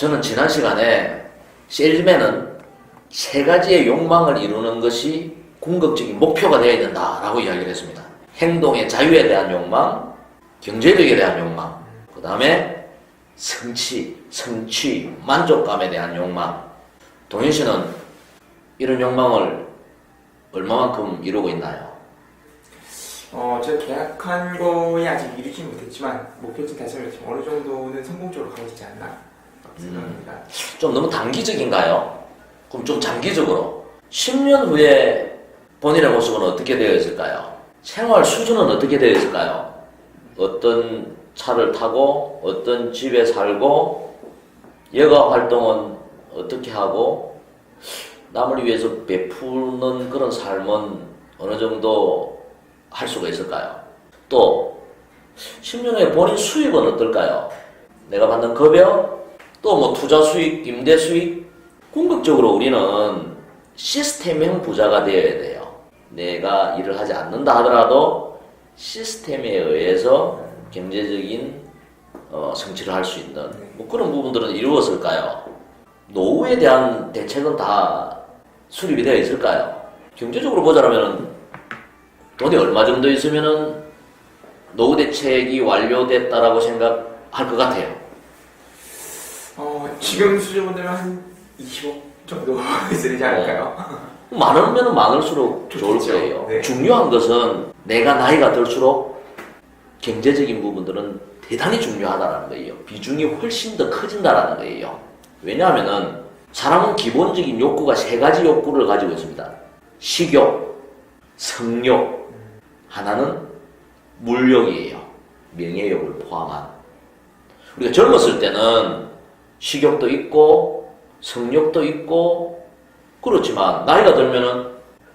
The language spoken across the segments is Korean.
저는 지난 시간에 셀즈맨은 세 가지의 욕망을 이루는 것이 궁극적인 목표가 되어야 된다라고 이야기를 했습니다. 행동의 자유에 대한 욕망, 경제력에 대한 욕망, 그 다음에 성취, 성취, 만족감에 대한 욕망. 동현 씨는 이런 욕망을 얼마만큼 이루고 있나요? 어, 제가 계약한 거에 아직 이루지 못했지만 목표치 달성을 어느 정도는 성공적으로 가고 있지 않나 생각합니다. 좀 너무 단기적인가요? 그럼 좀 장기적으로 10년 후에 본인의 모습은 어떻게 되어 있을까요? 생활 수준은 어떻게 되어 있을까요? 어떤 차를 타고 어떤 집에 살고 여가 활동은 어떻게 하고 남을 위해서 베푸는 그런 삶은 어느 정도 할 수가 있을까요? 또 10년 후에 본인 수입은 어떨까요? 내가 받는 급여 또 뭐 투자 수익, 임대 수익 궁극적으로 우리는 시스템형 부자가 되어야 돼요. 내가 일을 하지 않는다 하더라도 시스템에 의해서 경제적인 어, 성취를 할 수 있는 뭐 그런 부분들은 이루었을까요? 노후에 대한 대책은 다 수립이 되어 있을까요? 경제적으로 보자면 돈이 얼마 정도 있으면은 노후 대책이 완료됐다라고 생각할 것 같아요. 어, 지금 수준으로 되면 한 20억 정도 되지 않을까요? 많으면 많을수록 좋을 좋겠죠. 거예요. 네. 중요한 것은 내가 나이가 들수록 경제적인 부분들은 대단히 중요하다는 거예요. 비중이 훨씬 더 커진다는 거예요. 왜냐하면은 사람은 기본적인 욕구가 세 가지 욕구를 가지고 있습니다. 식욕, 성욕, 하나는 물욕이에요. 명예욕을 포함한. 우리가 젊었을 때는 식욕도 있고 성욕도 있고 그렇지만 나이가 들면은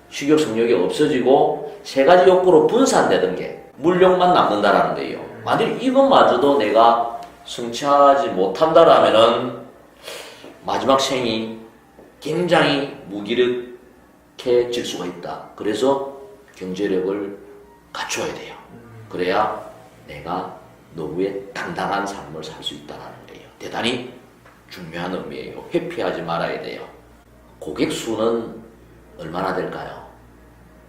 식욕 성욕이 없어지고 세 가지 욕구로 분산되던 게 물욕만 남는다라는 거예요. 만약 이것마저도 내가 성취하지 못한다라면은 마지막 생이 굉장히 무기력해질 수가 있다. 그래서 경제력을 갖춰야 돼요. 그래야 내가 노후에 당당한 삶을 살 수 있다는 거예요. 대단히 중요한 의미예요. 회피하지 말아야 돼요. 고객 수는 얼마나 될까요?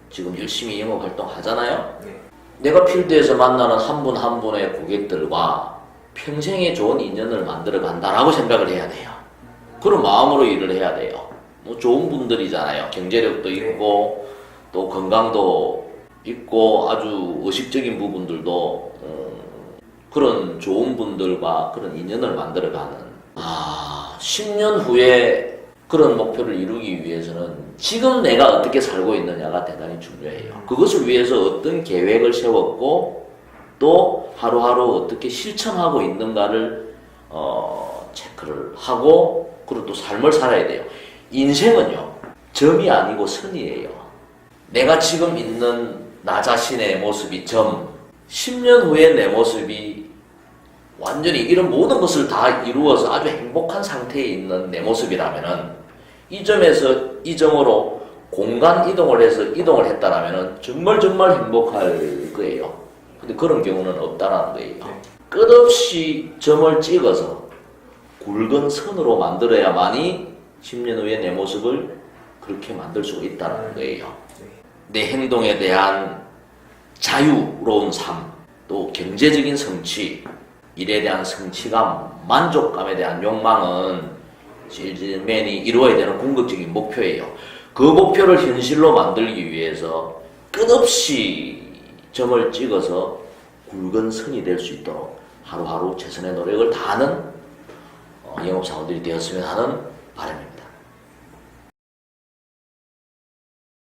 지금 열심히 영업 활동 하잖아요? 네. 내가 필드에서 만나는 한분한 분의 고객들과 평생의 좋은 인연을 만들어 간다라고 생각을 해야 돼요. 그런 마음으로 일을 해야 돼요. 뭐 좋은 분들이잖아요. 경제력도 있고 또 건강도 있고 아주 의식적인 부분들도 음, 그런 좋은 분들과 그런 인연을 만들어 가는 아 10년 후에 그런 목표를 이루기 위해서는 지금 내가 어떻게 살고 있느냐가 대단히 중요해요. 그것을 위해서 어떤 계획을 세웠고 또 하루하루 어떻게 실천하고 있는가를 어, 체크를 하고 그리고 또 삶을 살아야 돼요. 인생은요 점이 아니고 선이에요. 내가 지금 있는 나 자신의 모습이 점, 10년 후의 내 모습이 완전히 이런 모든 것을 다 이루어서 아주 행복한 상태에 있는 내 모습이라면은 이 점에서 이 점으로 공간 이동을 해서 이동을 했다라면은 정말 정말 행복할 거예요. 근데 그런 경우는 없다라는 거예요. 끝없이 점을 찍어서 굵은 선으로 만들어야만이 10년 후에 내 모습을 그렇게 만들 수가 있다는 거예요. 내 행동에 대한 자유로운 삶, 또 경제적인 성취, 일에 대한 성취감, 만족감에 대한 욕망은 실질맨이 이루어야 되는 궁극적인 목표예요. 그 목표를 현실로 만들기 위해서 끝없이 점을 찍어서 굵은 선이 될 수 있도록 하루하루 최선의 노력을 다하는 어, 영업사원들이 되었으면 하는 바람입니다.